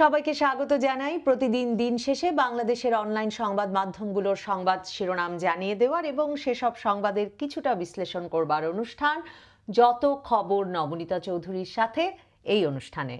সবাইকে স্বাগত জানাই। প্রতিদিন দিন শেষে বাংলাদেশের অনলাইন সংবাদ মাধ্যমগুলোর সংবাদ শিরোনাম জানিয়ে দেওয়ার এবং সেসব সংবাদের কিছুটা বিশ্লেষণ করবার অনুষ্ঠান। যত খবর নবনীতা চৌধুরীর সাথে এই অনুষ্ঠানে।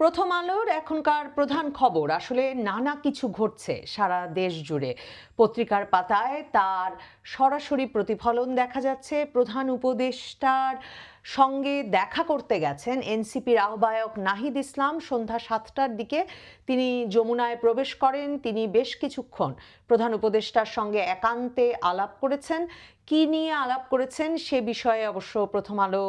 প্রথম আলোর এখনকার প্রধান খবর। আসলে নানা কিছু ঘটছে সারা দেশ জুড়ে। পত্রিকার পাতায় তার সরাসরি প্রতিফলন দেখা যাচ্ছে। প্রধান উপদেষ্টার সঙ্গে দেখা করতে গেছেন এনসিপির আহ্বায়ক নাহিদ ইসলাম। সন্ধ্যা সাতটার দিকে তিনি যমুনায় প্রবেশ করেন। তিনি বেশ কিছুক্ষণ প্রধান উপদেষ্টার সঙ্গে একান্তে আলাপ করেছেন। কি নিয়ে আলাপ করেছেন? সে বিষয়ে অবশ্য প্রথম আলো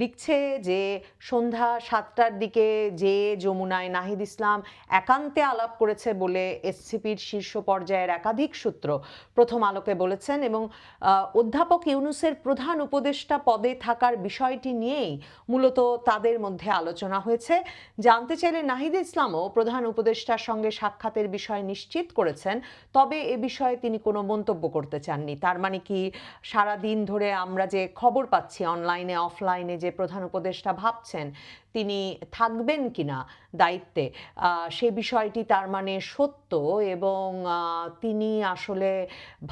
লিখছে যে, সন্ধ্যা সাতটার দিকে যে যমুনায় নাহিদ ইসলাম একান্তে আলাপ করেছে বলে এসসিপির শীর্ষ পর্যায়ের একাধিক সূত্র প্রথম আলোকে বলেছেন এবং অধ্যাপক ইউনুসের প্রধান উপদেষ্টা পদে থাকার বিষয়টি নিয়েই মূলত তাদের মধ্যে আলোচনা হয়েছে। জানতে চাইলে নাহিদ ইসলামও প্রধান উপদেষ্টার সঙ্গে সাক্ষাতের বিষয় নিশ্চিত করেছেন। তবে এ বিষয়ে তিনি কোনো মন্তব্য করতে চাননি। তার মানে কি সারা দিন ধরে আমরা যে খবর পাচ্ছি অনলাইনে অফলাইনে যে প্রধান উপদেষ্টা ভাবছেন তিনি থাকবেন কিনা দায়িত্বে। সে বিষয়টি তার মানে সত্য এবং তিনি আসলে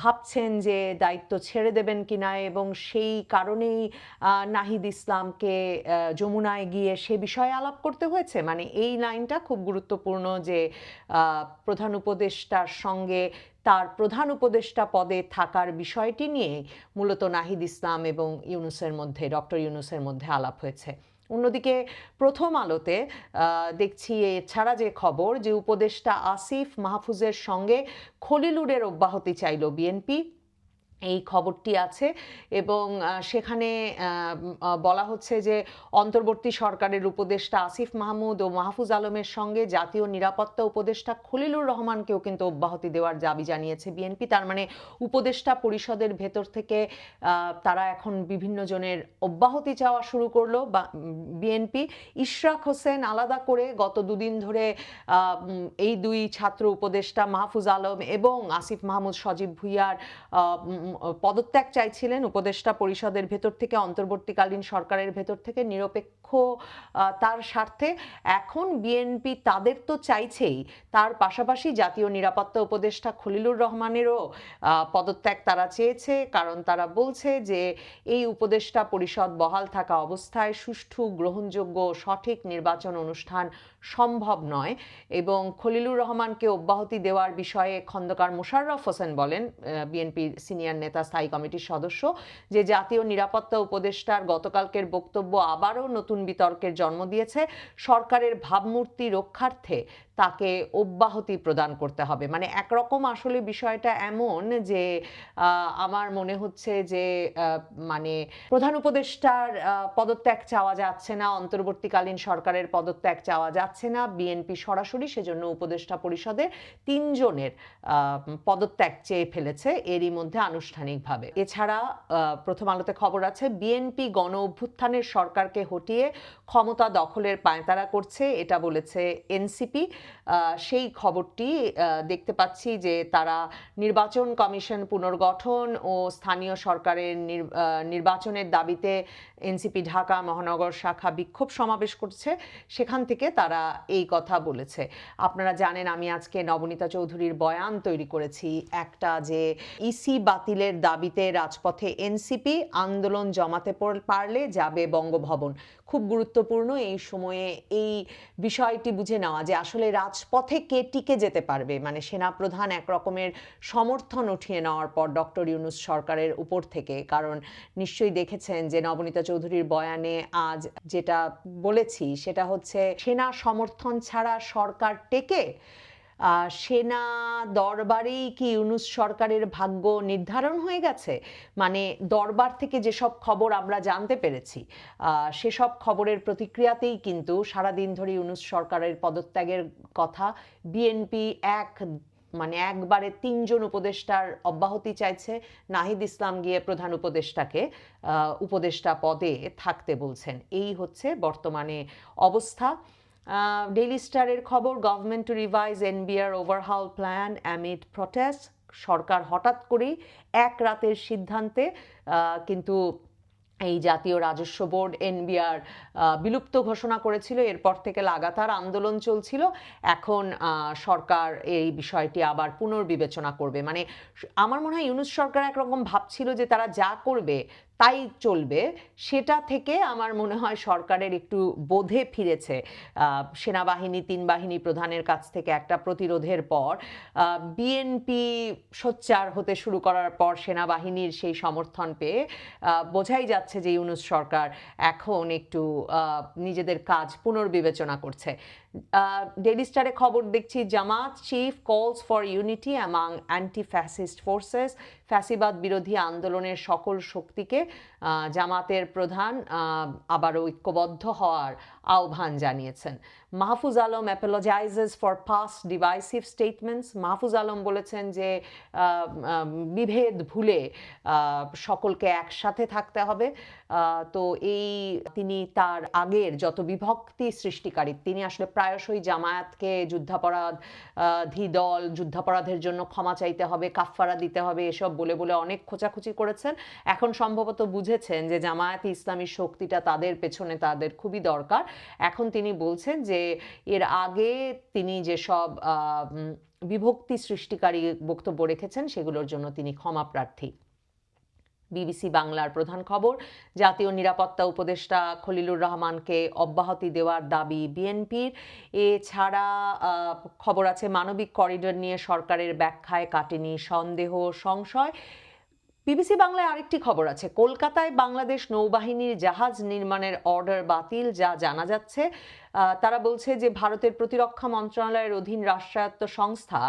ভাবছেন যে দায়িত্ব ছেড়ে দেবেন কিনা এবং সেই কারণেই নাহিদ ইসলামকে যমুনায় গিয়ে সে বিষয়ে আলাপ করতে হয়েছে। মানে এই লাইনটা খুব গুরুত্বপূর্ণ যে প্রধান উপদেষ্টার সঙ্গে তার প্রধান উপদেষ্টা পদে থাকার বিষয়টি নিয়ে মূলত নাহিদ ইসলাম এবং ইউনুসের মধ্যে, ডক্টর ইউনুসের মধ্যে আলাপ হয়েছে। অন্যদিকে প্রথম আলোতে দেখছি এছাড়া যে খবর যে উপদেষ্টা আসিফ মাহফুজের সঙ্গে খলিলুরের অব্যাহতি চাইল বিএনপি। এই খবরটি আছে এবং সেখানে বলা হচ্ছে যে অন্তর্বর্তী সরকারের উপদেষ্টা আসিফ মাহমুদ ও মাহফুজ আলমের সঙ্গে জাতীয় নিরাপত্তা উপদেষ্টা খলিলুর রহমানকেও কিন্তু অব্যাহতি দেওয়ার দাবি জানিয়েছে বিএনপি। তার মানে উপদেষ্টা পরিষদের ভেতর থেকে তারা এখন বিভিন্ন জনের অব্যাহতি চাওয়া শুরু করল বা বিএনপি। ইশরাক হোসেন আলাদা করে গত দুদিন ধরে এই দুই ছাত্র উপদেষ্টা মাহফুজ আলম এবং আসিফ মাহমুদ সজীব ভুইয়ার পদত্যাগ চাইছিলেন উপদেষ্টা পরিষদের ভেতর থেকে, অন্তর্বর্তীকালীন সরকারের ভেতর থেকে, নিরপেক্ষ তার স্বার্থে। এখন বিএনপি তাদের তো চাইছেই। তার পাশাপাশি জাতীয় নিরাপত্তা উপদেষ্টা খলিলুর রহমানেরও পদত্যাগ তারা চেয়েছে। কারণ তারা বলছে যে, এই উপদেষ্টা পরিষদ বহাল থাকা অবস্থায় সুষ্ঠু, গ্রহণযোগ্য সঠিক নির্বাচন অনুষ্ঠান সম্ভব নয় এবং খলিলুর রহমানকে অব্যাহতি দেওয়ার বিষয়ে খন্দকার মোশাররফ হোসেন বলেন বিএনপির সিনিয়র নেতা, স্থায়ী কমিটির সদস্য, যে জাতীয় নিরাপত্তা উপদেষ্টার গতকালকের বক্তব্য আবারও নতুন বিতর্কের জন্ম দিয়েছে। সরকারের ভাবমূর্তি রক্ষার্থে তাকে অব্যাহতি প্রদান করতে হবে। মানে একরকম আসলে বিষয়টা এমন যে আমার মনে হচ্ছে যে মানে প্রধান উপদেষ্টার পদত্যাগ চাওয়া যাচ্ছে না, অন্তর্বর্তীকালীন সরকারের পদত্যাগ চাওয়া যাচ্ছে না, বিএনপি সরাসরি সেজন্য উপদেষ্টা পরিষদের তিনজনের পদত্যাগ চেয়ে ফেলেছে এরই মধ্যে আনুষ্ঠানিকভাবে। এছাড়া প্রথম আলোতে খবর আছে, বিএনপি গণ অভ্যুত্থানের সরকারকে হটিয়ে ক্ষমতা দখলের পায়তারা করছে, এটা বলেছে এনসিপি। সেই খবরটি দেখতে পাচ্ছি যে তারা নির্বাচন কমিশন পুনর্গঠন ও স্থানীয় সরকারের নির- নির্বাচনের দাবিতে এনসিপি ঢাকা মহানগর শাখা বিক্ষোভ সমাবেশ করছে। সেখান থেকে তারা এই কথা বলেছে। আপনারা জানেন, আমি আজকে নবনীতা চৌধুরীর বয়ান তৈরি করেছি। একটা যে ইসি বাতিলের দাবিতে রাজপথে এনসিপি আন্দোলন জমাতে পারলে যাবে বঙ্গভবন। খুব গুরুত্বপূর্ণ এই সময়ে এই বিষয়টি বুঝে নেওয়া যে আসলে রাজপথে কে টিকে যেতে পারবে? মানে সেনাপ্রধান এক রকমের সমর্থন উঠিয়ে নেওয়ার পর ডক্টর ইউনুস সরকারের উপর থেকে। কারণ নিশ্চয়ই দেখেছেন যে নবনীতা চৌধুরীর বয়ানে আজ যেটা বলেছি, সেটা হচ্ছে, সেনা সমর্থন ছাড়া সরকার টেকে? সেনা, দরবারেই কি ইউনুস সরকারের ভাগ্য নির্ধারণ হয়ে গেছে? মানে দরবার থেকে যেসব খবর আমরা জানতে পেরেছি সেসব খবরের প্রতিক্রিয়াতেই কিন্তু সারাদিন ধরে ইউনুস সরকারের পদত্যাগের কথা বিএনপি এক মানে একবারে তিনজন উপদেষ্টার অব্যাহতি চাইছে। নাহিদ ইসলাম গিয়ে প্রধান উপদেষ্টাকে উপদেষ্টা পদে থাকতে বলছেন। এই হচ্ছে বর্তমানে অবস্থা। ডেইলি স্টারের খবর government to revise NBR overhaul plan amid protest সরকার হঠাৎ করেই এক রাতের সিদ্ধান্তে কিন্তু এই জাতীয় রাজস্ব বোর্ড এনবিআর বিলুপ্ত ঘোষণা করেছিল। এরপর থেকে লাগাতার আন্দোলন চলছিল। এখন সরকার এই বিষয়টি আবার পুনর্বিবেচনা করবে। মানে আমার মনে হয় ইউনুস সরকার একরকম ভাবছিল যে তারা যা করবে তাই চলবে। সেটা থেকে আমার মনে হয় সরকারের একটু বোধে ফিরেছে। সেনাবাহিনী তিন বাহিনী প্রধানের কাছ থেকে একটা প্রতিরোধের পর। বিএনপি সোচ্চার হতে শুরু করার পর সেনাবাহিনীর সেই সমর্থন পেয়ে বোঝাই যাচ্ছে যে ইউনুস সরকার এখন একটু নিজেদের কাজ পুনর্বিবেচনা করছে। ডেলি স্টারে খবর দেখছি Jamaat chief calls for unity among anti fascist forces ফ্যাসিবাদ বিরোধী আন্দোলনের সকল শক্তিকে জামাতের প্রধান আহ, আবার ঐক্যবদ্ধ হওয়ার আহ্বান জানিয়েছেন। Mahfuz Alam apologises for past divisive statements Mahfuz Alam বলেছেন যে বিভেদ ভুলে সকলকে একসাথে থাকতে হবে। তো এই তিনি তার আগের যত বিভক্তি সৃষ্টিকারী, তিনি আসলে প্রায়শই জামায়াতকে যুদ্ধাপরাধ ধি দল যুদ্ধাপরাধের জন্য ক্ষমা চাইতে হবে, কাফফারা দিতে হবে, এসব বলে বলে অনেক খোঁচাখুচি করেছেন। এখন সম্ভবত বুঝেছেন যে জামায়াত ইসলামী শক্তিটা তাদের পেছনে তাদের খুবই দরকার। এখন তিনি বলছেন যে এর আগে তিনি যেসব বিভক্তি সৃষ্টিকারী বক্তব্য রেখেছেন, সেগুলোর জন্য তিনি ক্ষমা প্রার্থী। বিবিসি বাংলার প্রধান খবর। জাতীয় নিরাপত্তা উপদেষ্টা খলিলুর রহমানকে অব্যাহতি দেওয়ার দাবি বিএনপির। এছাড়া খবর আছে, মানবিক করিডোর নিয়ে সরকারের ব্যাখ্যায় কাটেনি সন্দেহ, সংশয়। বিবিসি বাংলায় আরেকটি খবর আছে, কলকাতায় বাংলাদেশ নৌবাহিনীর জাহাজ নির্মাণের অর্ডার বাতিল, যা জানা যাচ্ছে। তারা বলছে যে, ভারতের প্রতিরক্ষা মন্ত্রণালয়ের অধীন রাষ্ট্রায়ত্ত সংস্থা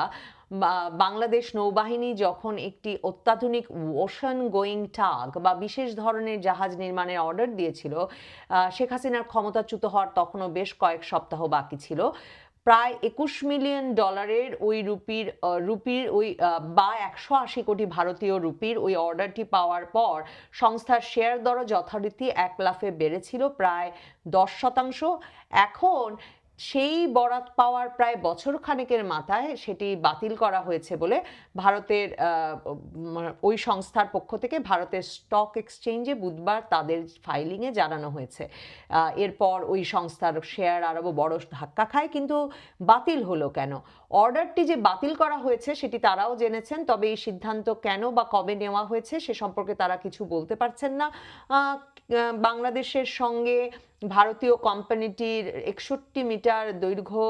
বাংলাদেশ নৌবাহিনী যখন একটি অত্যাধুনিক ওশান গোয়িং টাগ বা বিশেষ ধরনের জাহাজ নির্মাণের অর্ডার দিয়েছিল শেখ হাসিনার ক্ষমতাচ্যুত হওয়ার তখনও বেশ কয়েক সপ্তাহ বাকি ছিল। প্রায় একুশ মিলিয়ন ডলারের ওই রুপির রুপির ওই বা একশো আশি কোটি ভারতীয় রুপির ওই অর্ডারটি পাওয়ার পর সংস্থার শেয়ার দর যথারীতি এক লাফে বেড়েছিল, প্রায় দশ শতাংশ। এখন সেই বরাত পাওয়ার প্রায় বছর খানেকের মাথায় সেটি বাতিল করা হয়েছে বলে ভারতের ওই সংস্থার পক্ষ থেকে ভারতের স্টক এক্সচেঞ্জে বুধবার তাদের ফাইলিংয়ে জানানো হয়েছে। এরপর ওই সংস্থার শেয়ার আরও বড় ধাক্কা খায়, কিন্তু বাতিল হলো কেন? অর্ডারটি যে বাতিল করা হয়েছে সেটি তারাও জেনেছেন, তবে এই সিদ্ধান্ত কেন বা কবে নেওয়া হয়েছে সে সম্পর্কে তারা কিছু বলতে পারছেন না। বাংলাদেশের সঙ্গে ভারতীয় কোম্পানিটির একষট্টি মিটার দৈর্ঘ্য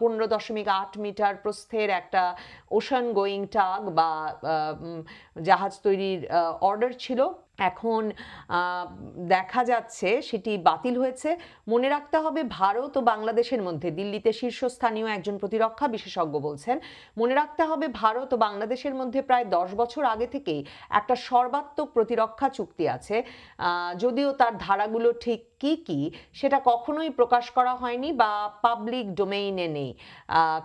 পনেরো দশমিক আট মিটার প্রস্থের একটা ওশান গোয়িং টাগ বা জাহাজ তৈরির অর্ডার ছিল। এখন দেখা যাচ্ছে সেটি বাতিল হয়েছে। মনে রাখতে হবে ভারত ও বাংলাদেশের মধ্যে দিল্লিতে শীর্ষস্থানীয় একজন প্রতিরক্ষা বিশেষজ্ঞ বলছেন, মনে রাখতে হবে ভারত ও বাংলাদেশের মধ্যে প্রায় দশ বছর আগে থেকেই একটা সর্বাত্মক প্রতিরক্ষা চুক্তি আছে। যদিও তার ধারাগুলো ঠিক কি কি সেটা কখনোই প্রকাশ করা হয়নি বা পাবলিক ডোমেইনে নেই।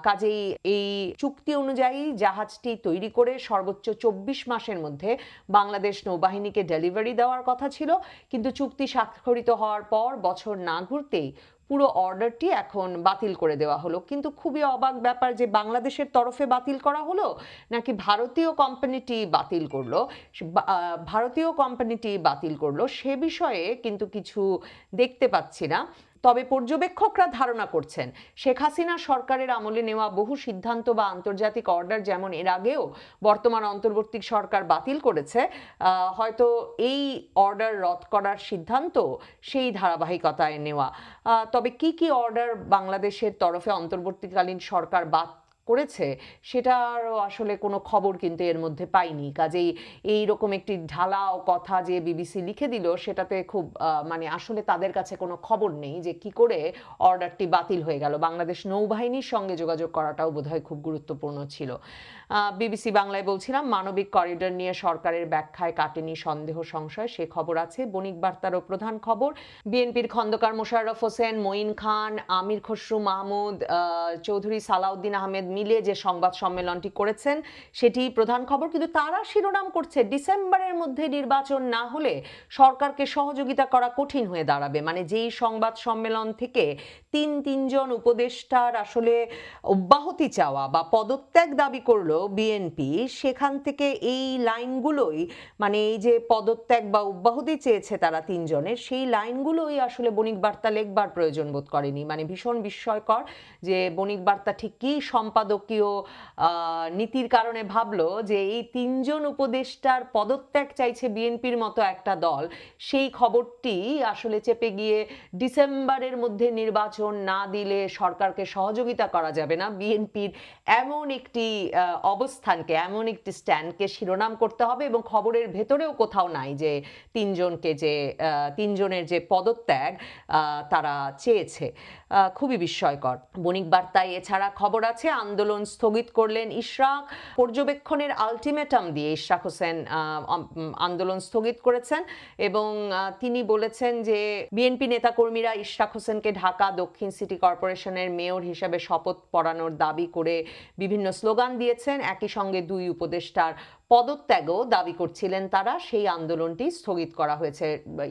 কাজেই এই চুক্তি অনুযায়ী জাহাজটি তৈরি করে সর্বোচ্চ চব্বিশ মাসের মধ্যে বাংলাদেশ নৌবাহিনীকে ডেলিভারি দেওয়ার কথা ছিল। কিন্তু চুক্তি স্বাক্ষরিত হওয়ার পর বছর না ঘুরতেই পুরো অর্ডারটি এখন বাতিল করে দেওয়া হলো। কিন্তু খুবই অবাক ব্যাপার যে বাংলাদেশের তরফে বাতিল করা হলো নাকি ভারতীয় কোম্পানিটি বাতিল করল? ভারতীয় কোম্পানিটি বাতিল করল সে বিষয়ে কিন্তু কিছু দেখতে পাচ্ছি না। তবে পর্যবেক্ষকরা ধারণা করছেন, শেখ হাসিনা সরকারের আমলে নেওয়া বহু সিদ্ধান্ত বা আন্তর্জাতিক অর্ডার যেমন এর আগেও বর্তমান অন্তর্বর্তী সরকার বাতিল করেছে হয়তো এই অর্ডার রদ করার সিদ্ধান্ত সেই ধারাবাহিকতায় নেওয়া। তবে কি কি অর্ডার বাংলাদেশের তরফে অন্তর্বর্তীকালীন সরকার বাদ করেছে, সেটারও আসলে কোনো খবর কিন্তু এর মধ্যে পাইনি। কাজেই এই রকম একটি ঢালাও কথা যে বিবিসি লিখে দিল, সেটাতে খুব মানে আসলে তাদের কাছে কোনো খবর নেই যে কি করে অর্ডারটি বাতিল হয়ে গেল। বাংলাদেশ নৌবাহিনীর সঙ্গে যোগাযোগ করাটাও বোধহয় খুব গুরুত্বপূর্ণ ছিল। বিবিসি বাংলায় বলছিলাম, মানবিক করিডর নিয়ে সরকারের ব্যাখ্যায় কাটেনি সন্দেহ, সংশয়, সে খবর আছে। বণিক বার্তারও প্রধান খবর, বিএনপির খন্দকার মোশাররফ হোসেন, মঈন খান, আমির খসরু মাহমুদ চৌধুরী সালাউদ্দিন আহমেদ মিলে যে সংবাদ সম্মেলনটি করেছেন, সেটি প্রধান খবর। কিন্তু তারা শিরোনাম করছে, ডিসেম্বরের মধ্যে নির্বাচন না হলে সরকারকে সহযোগিতা করা কঠিন হয়ে দাঁড়াবে। মানে যেই সংবাদ সম্মেলন থেকে তিন তিনজন উপদেষ্টার আসলে অব্যাহতি চাওয়া বা পদত্যাগ দাবি করল বিএনপি, সেখান থেকে এই লাইনগুলোই মানে এই যে পদত্যাগ বা অব্যাহতি চেয়েছে তারা তিনজনের, সেই লাইনগুলোই আসলে বণিক বার্তা লেখবার প্রয়োজন বোধ করেনি। মানে ভীষণ বিস্ময়কর যে বণিক বার্তা ঠিক কি সম্পাদকীয় আহ, নীতির কারণে ভাবলো যে এই তিনজন উপদেষ্টার পদত্যাগ চাইছে বিএনপির মতো একটা দল। সেই খবরটি আসলে চেপে গিয়ে ডিসেম্বরের মধ্যে নির্বাচন না দিলে সরকারকে সহযোগিতা করা যাবে না। বিএনপির এমন একটি অবস্থানকে এমন একটি স্ট্যান্ডকে শিরোনাম করতে হবে এবং খবরের ভেতরেও কোথাও নাই যে তিনজনকে যে তিনজনের যে পদত্যাগ তারা চেয়েছে। খুবই বিস্ময়কর। বণিক বার্তায় এছাড়া খবর আছে, আন্দোলন স্থগিত করলেন ইশরাক। পর্যবেক্ষণের আলটিমেটাম দিয়ে ইশরাক হোসেন আন্দোলন স্থগিত করেছেন এবং তিনি বলেছেন যে বিএনপি নেতাকর্মীরা ইশরাক হোসেনকে ঢাকা দক্ষিণ সিটি কর্পোরেশনের মেয়র হিসেবে শপথ পড়ানোর দাবি করে বিভিন্ন স্লোগান দিয়েছেন। একই সঙ্গে দুই উপদেষ্টার পদত্যাগও দাবি করছিলেন তারা। সেই আন্দোলনটি স্থগিত করা হয়েছে।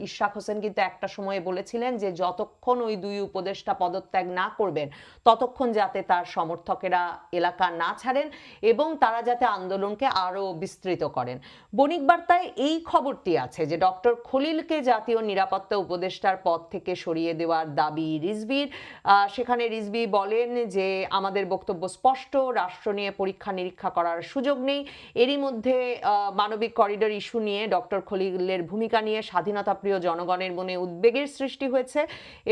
ইশরাক হোসেন কিন্তু একটা সময়ে বলেছিলেন যে যতক্ষণ ওই দুই উপদেষ্টা পদত্যাগ না করবেন ততক্ষণ যাতে তার সমর্থকেরা এলাকা না ছাড়েন এবং তারা যাতে আন্দোলনকে আরও বিস্তৃত করেন। বণিক বার্তায় এই খবরটি আছে যে ডক্টর খলিলকে জাতীয় নিরাপত্তা উপদেষ্টার পদ থেকে সরিয়ে দেওয়ার দাবি রিজভির। আহ, সেখানে রিজভি বলেন যে আমাদের বক্তব্য স্পষ্ট রাষ্ট্র নিয়ে পরীক্ষা নিরীক্ষা করার সুযোগ নেই। এরই মধ্যে আহ, মানবিক করিডোর ইস্যু নিয়ে ডক্টর খলিলের ভূমিকা নিয়ে স্বাধীনতাপ্রিয় জনগণের মনে উদ্বেগের সৃষ্টি হয়েছে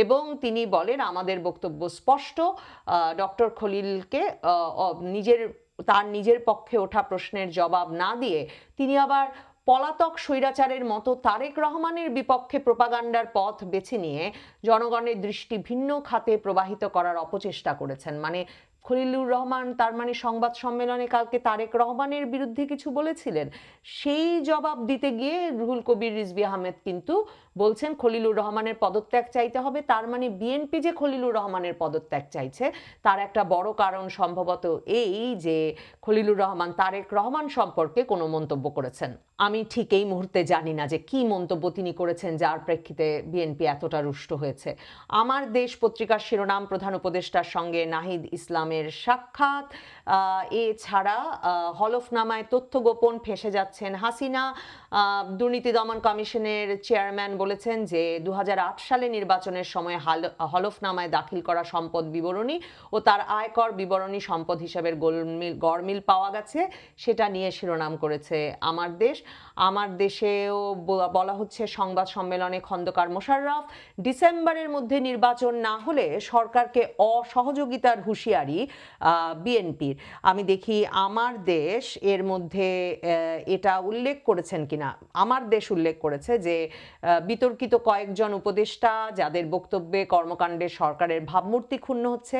এবং তিনি বলেন আমাদের বক্তব্য স্পষ্ট। ডক্টর খলিলকে নিজের তার নিজের পক্ষে ওঠা প্রশ্নের জবাব না দিয়ে তিনি আবার পলাতক স্বৈরাচারের মতো তারেক রহমানের বিপক্ষে প্রপাগান্ডার পথ বেছে নিয়ে জনগণের দৃষ্টি ভিন্ন খাতে প্রবাহিত করার অপচেষ্টা করেছেন। মানে খলিলুর রহমান, তার মানে সংবাদ সম্মেলনে কালকে তারেক রহমানের বিরুদ্ধে কিছু বলেছিলেন। সেই জবাব দিতে গিয়ে রুহুল কবির, রিজভি আহমেদ কিন্তু বলছেন, খলিলুর রহমানের পদত্যাগ চাইতে হবে। তার মানে বিএনপি যে খলিলুর রহমানের পদত্যাগ চাইছে, তার একটা বড় কারণ সম্ভবত এই যে খলিলুর রহমান, তারেক রহমান সম্পর্কে কোনো মন্তব্য করেছেন। আমি ঠিক এই মুহূর্তে জানি না যে কি মন্তব্য তিনি করেছেন, যার প্রেক্ষিতে বিএনপি এতটা রুষ্ট হয়েছে। আমার দেশ পত্রিকার শিরোনাম প্রধান উপদেষ্টার সঙ্গে নাহিদ ইসলামের সাক্ষাৎ। আহ, এছাড়া হলফনামায় তথ্য গোপন ফেসে যাচ্ছেন হাসিনা। দুর্নীতি দমন কমিশনের চেয়ারম্যান বলেছেন যে দু হাজার আট সালে নির্বাচনের সময় হাল- হলফনামায় দাখিল করা সম্পদ বিবরণী ও তার আয়কর বিবরণী সম্পদ হিসাবে গোলমিল গড়মিল পাওয়া গেছে। সেটা নিয়ে শিরোনাম করেছে আমার দেশ। আমার দেশেও বলা হচ্ছে সংবাদ সম্মেলনে খন্দকার মোশাররফ। ডিসেম্বরের মধ্যে নির্বাচন না হলে সরকারকে অসহযোগিতার হুঁশিয়ারি বিএনপির। আমি দেখি আমার দেশ এর মধ্যে এটা উল্লেখ করেছেন কিনা? আমার দেশ উল্লেখ করেছে যে বিতর্কিত কয়েকজন উপদেষ্টা যাদের বক্তব্যে কর্মকাণ্ডে সরকারের ভাবমূর্তি ক্ষুণ্ণ হচ্ছে,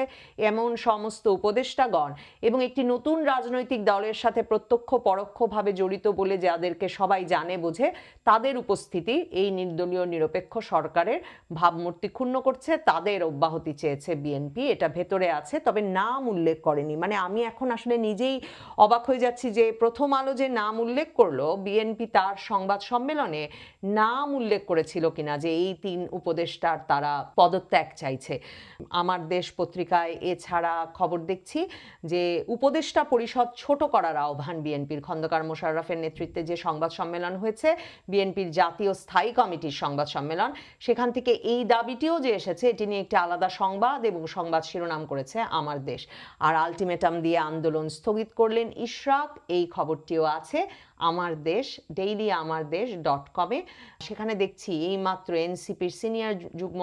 এমন সমস্ত উপদেষ্টাগণ এবং একটি নতুন রাজনৈতিক দলের সাথে প্রত্যক্ষ পরোক্ষভাবে জড়িত বলে যাদেরকে সবাই জানে, বোঝে, তাদের উপস্থিতি এই নির্দলীয় নিরপেক্ষ সরকারের ভাবমূর্তি ক্ষুণ্ণ করছে, তাদের অব্যাহতি চেয়েছে বিএনপি, এটা ভেতরে আছে। তবে নাম উল্লেখ করেনি। মানে আমি এখন আসলে নিজেই অবাক হয়ে যাচ্ছি যে প্রথম আলো যে নাম উল্লেখ করল, বিএনপি তার সংবাদ সম্মেলনে নাম উল্লেখ করেছিল কিনা যে এই তিন উপদেষ্টার তারা পদত্যাগ চাইছে। আমার দেশ পত্রিকায় এছাড়া খবর দেখছি যে উপদেষ্টা পরিষদ ছোট করার আহ্বান বিএনপির। খন্দকার মোশাররফের নেতৃত্বে যে সংবাদ সম্মেলন হয়েছে, বিএনপির জাতীয় স্থায়ী কমিটির সংবাদ সম্মেলন, সেখান থেকে এই দাবিটিও যে এসেছে, এটি নিয়ে একটি আলাদা সংবাদ এবং সংবাদ শিরোনাম করেছে আমার দেশ। আর আলটিমেটাম দিয়ে আন্দোলন স্থগিত করলেন ইশরাক এই খবরটিও আছে। আমার দেশ ডেইলি আমার দেশ ডট কমে সেখানে দেখছি এইমাত্র এনসিপির সিনিয়র যুগ্ম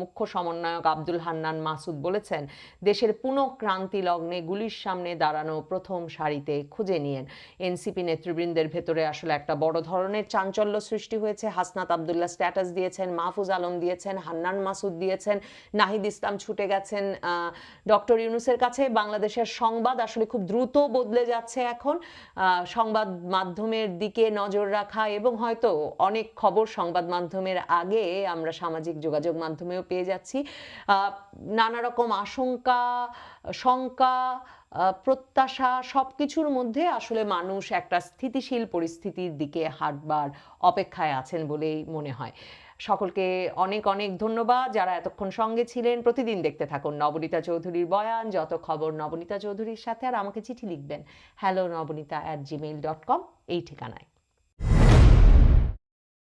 মুখ্য সমন্বয়ক আব্দুল হান্নান মাসুদ বলেছেন, দেশের পুনঃক্রান্তি লগ্নে গুলির সামনে দাঁড়ানো প্রথম সারিতে খুঁজে নিয়েন। এনসিপি নেতৃবৃন্দের ভেতরে আসলে একটা বড় ধরনের চাঞ্চল্য সৃষ্টি হয়েছে। হাসনাত আবদুল্লাহ স্ট্যাটাস দিয়েছেন, মাহফুজ আলম দিয়েছেন, হান্নান মাসুদ দিয়েছেন, নাহিদ ইসলাম ছুটে গেছেন ডক্টর ইউনুসের কাছে। বাংলাদেশের সংবাদ আসলে খুব দ্রুত বদলে যাচ্ছে এখন। সংবাদ মাধ্যমের দিকে নজর রাখা এবং হয়তো অনেক খবর সংবাদ মাধ্যমের আগে আমরা সামাজিক যোগাযোগ মাধ্যমেও পেয়ে যাচ্ছি। নানা রকম আশঙ্কা, শঙ্কা প্রত্যাশা সব কিছুর মধ্যে আসলে মানুষ একটা স্থিতিশীল পরিস্থিতির দিকে হাঁটবার অপেক্ষায় আছেন বলেই মনে হয়। সকলকে অনেক অনেক ধন্যবাদ। যারা এতক্ষণ সঙ্গে ছিলেন, প্রতিদিন দেখতে থাকুন নবনীতা চৌধুরীর বয়ান। যত খবর নবনীতা চৌধুরীর সাথে, আর আমাকে চিঠি লিখবেন hello Nabanita at Gmail dot com এই ঠিকানায়।